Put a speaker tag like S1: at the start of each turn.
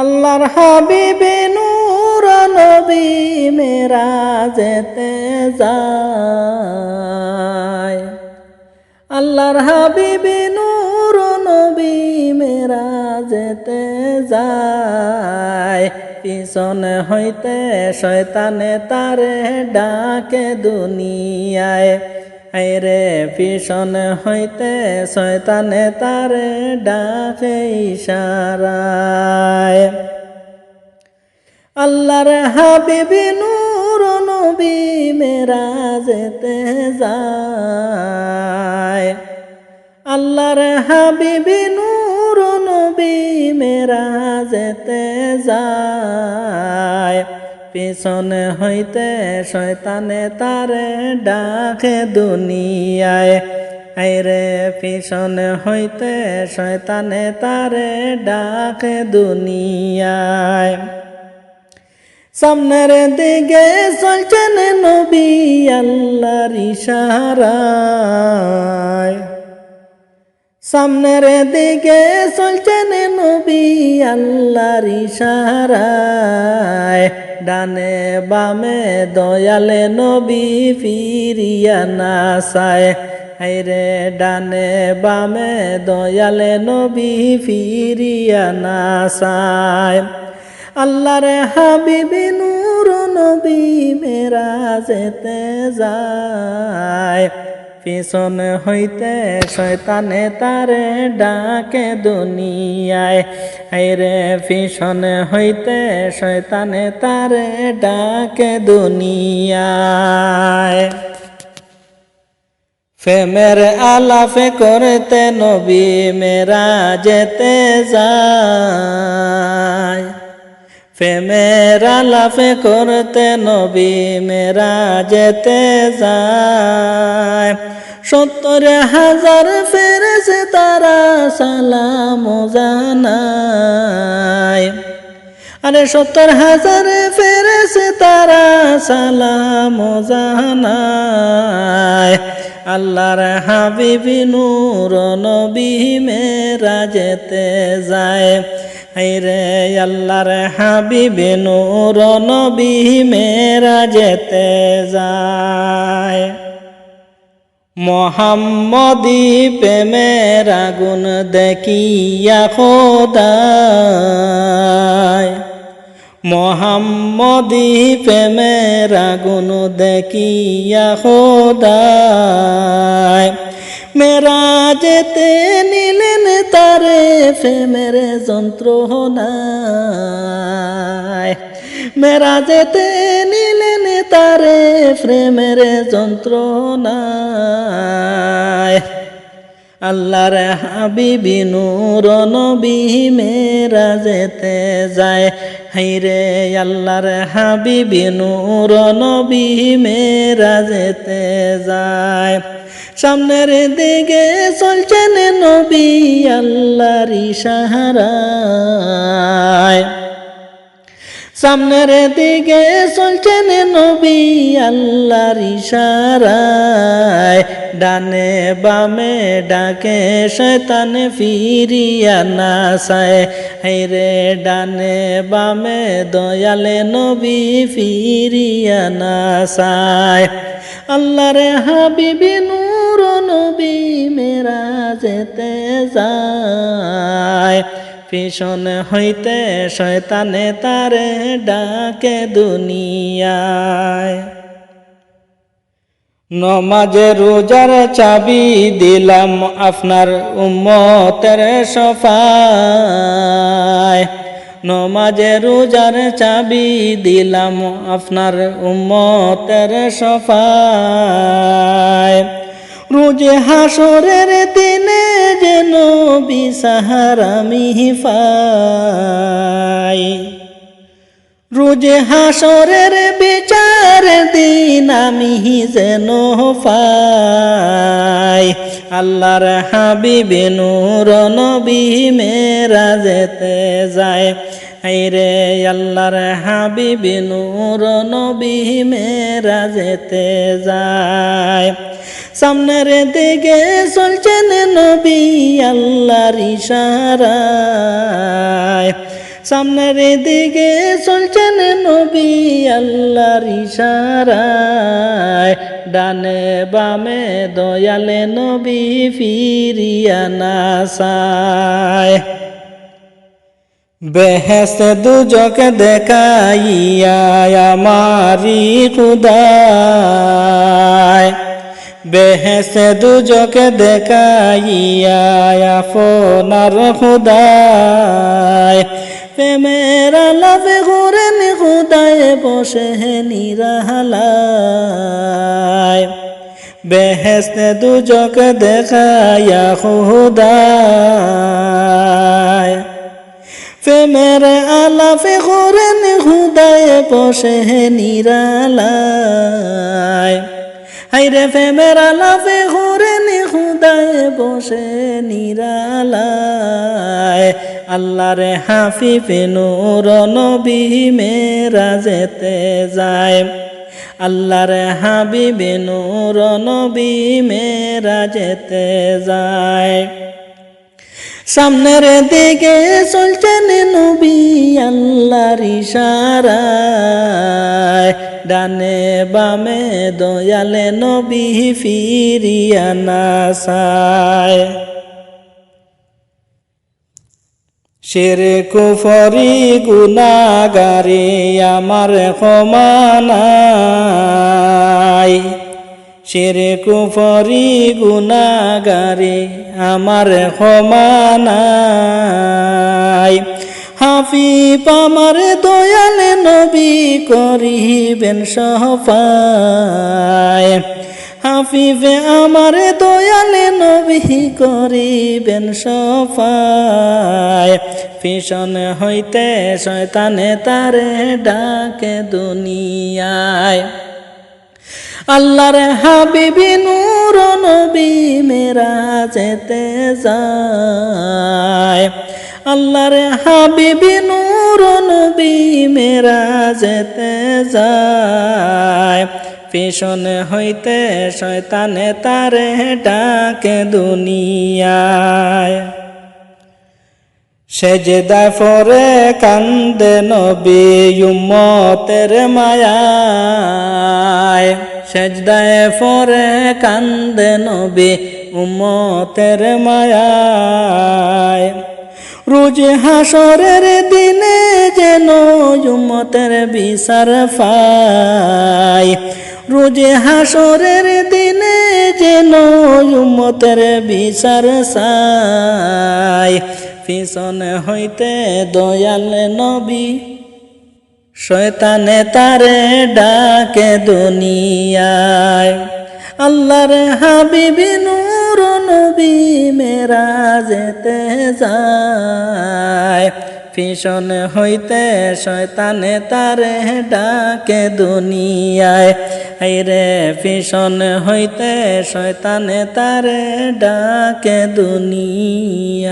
S1: আল্লাহর হাবিবে নূর নবী মেরা যেতে যায়। আল্লাহর হাবিবে নূর নবী মেরা যেতে যায়। পিছনে হইতে শয়তানে তারে ডাকে দুনিয়ায়। রে পিছন হইতে শয়তানে তারে ডাকে ইশারায়। আল্লাহর হাবিবি নূর নবী মেরা যেতে যায়। আল্লাহর হাবিবি নূর নবী মেরা যেতে যায়। পিছনে হইতে শয়তানে তারে ডাকে দুনিয়ায়। আইরে পিছনে হইতে শয়তানে তারে ডাকে দুনিয়ায়। সামনের দিকে চলছেন নবী আল্লাহর ইশারায়। সামনের দিকে চলছেন নবী আল্লাহর ইশারায়। ডানে বামে দয়ালে নবী ফিরিয়া নাসায় হাইরে ডানে বামে দয়ালে নবী ফিরিয়া নাসায় আল্লাহর হাবিবি নূর নবী মেরা যেতে যায়। পিছনে হইতে শয়তানে তারে ডাকে দুনিয়ায়। আইরে পিছনে হইতে শয়তানে তারে ডাকে দুনিয়ায়। ফেমের আলাফে করতে নবী মেরা যেতে যায়। ফেমের আলাফে করতে নবী মেরা যেতে যায়। সত্তর হাজার ফেরেছে তারা সালাম জানায়। আরে সত্তর হাজার ফেরেছে তারা সালাম জানায়। আল্লাহর হাবিবি নূর নবী মেরা যেতে যায়। রে আল্লাহর হাবিবি নূর নবী মেরা যেতে যায়। মোহাম্মদি প্রেমের আগুন দেখিয়া খোদায় মোহাম্মদি প্রেমের আগুন দেখিয়া খোদায় মেরা যেতে নিলেন তারে প্রেমের যন্ত্রণায় মেরা যেতে নিলেন তারে প্রেমের যন্ত্রণায়। আল্লাহর হাবিবি নূর নবী মেরা যেতে যায়। হাইরে আল্লাহর হাবিবি নূর নবী মেরা যেতে যায়। সামনের দিকে চলছেন নবী আল্লাহর ইশারায় সামনের দিকে চলছেন নবী আল্লাহর ইশারায়। ডানে বামে ডাকে শয়তান ফিরিয়া নাসায় রে ডানে বামে দয়ালে নবী ফিরিয়া নাসায় আল্লাহর হাবিবি নূর নবী মেরা যেতে যায়। পিছনে হইতে শয়তানে তারে ডাকে দুনিয়ায়। নমাজে রোজার চাবি দিলাম আপনার উম্মতের সফায়। নমাজে রোজার চাবি দিলাম আপনার উম্মতের সফায়। রোজে হাসরের দিনে যেন বিসাহারামি পাই রোজে হাসরের বিচার দিন আমি যেন পাই আল্লাহর হাবিবে নূর নবী মেরা যেতে যায়। রে আল্লাহর হাবিবে নূর নবী মেরা যেতে যায়। সামনের দিকে চলছেন নবী আল্লাহর ইশারায়। সামনের দিকে চলছেন নবী আল্লাহর ইশারায়। ডানে বামে দয়ালে নবী ফিরিয়া না সায় বেহেস্ত দুজকে দেখাইয়া আমারি খুদায় বেহেস্ত দুজকে দেখাইয়া আফনার খুদায়। প্রেমের আলাপে ঘুরেন খুদায়, বসে নিরালায়। বেহেস্তে দুজকে দেখাইয়া খুদায়। প্রেমের আলাপে ঘুরেন খুদায়, বসে নিরালায়। হাইরে প্রেমের আলাপে ঘুরে নিহুদায় বসে নিরালায়। আল্লাহ রে হাফি ফেনুর নবী মেরা যেতে যায়। আল্লাহর হাবিবে নূর, নবী মেরা যেতে যায়। সামনের দিকে চলছেন নবী আল্লাহর ইশারায়। ডানে বামে দয়ালে নবী ফিরিয়া না সায় শের কুফরি গুনাগারে আমার ক্ষমানাই শের কুফরি গুনাগারে আমার ক্ষমানাই হাফিফ আমার দয়ালে নবী করিবেন সফায় হাফিফে আমার দয়ালে নবী করিবেন সফায় ফিশন হইতে শয়তানে তারে ডাকে দুনিয়ায়। আল্লাহর হাবিবি নূর নবী মেরা যেতে যায়। আল্লাহর হাবিবি নূর নবী মেরা যেতে যায়। পিছন হইতে শয়তানে তারে ডাকে দুনিয়ায়। সেজেদায় ফরে কান্দে নবী উম্মতের মায়ায় সেজদায় ফরে কান্দে নবী উম্মতের মায়ায়। রোজ হাসরের দিনে যেন উম্মতের বিচার পায়। রোজ হাসরের দিনে যেন উম্মতের বিচার সায় পিছন হইতে দয়াল নবী শয়তানে তারে ডাকে দুনিয়ায়। আল্লাহর হাবিবি নূর নবী মেরা যেতে যায়। পিছন হইতে শয়তানে তারে ডাকে দুনিয়ায়। রে পিছন হইতে শয়তানে তারে ডাকে দুনিয়ায়।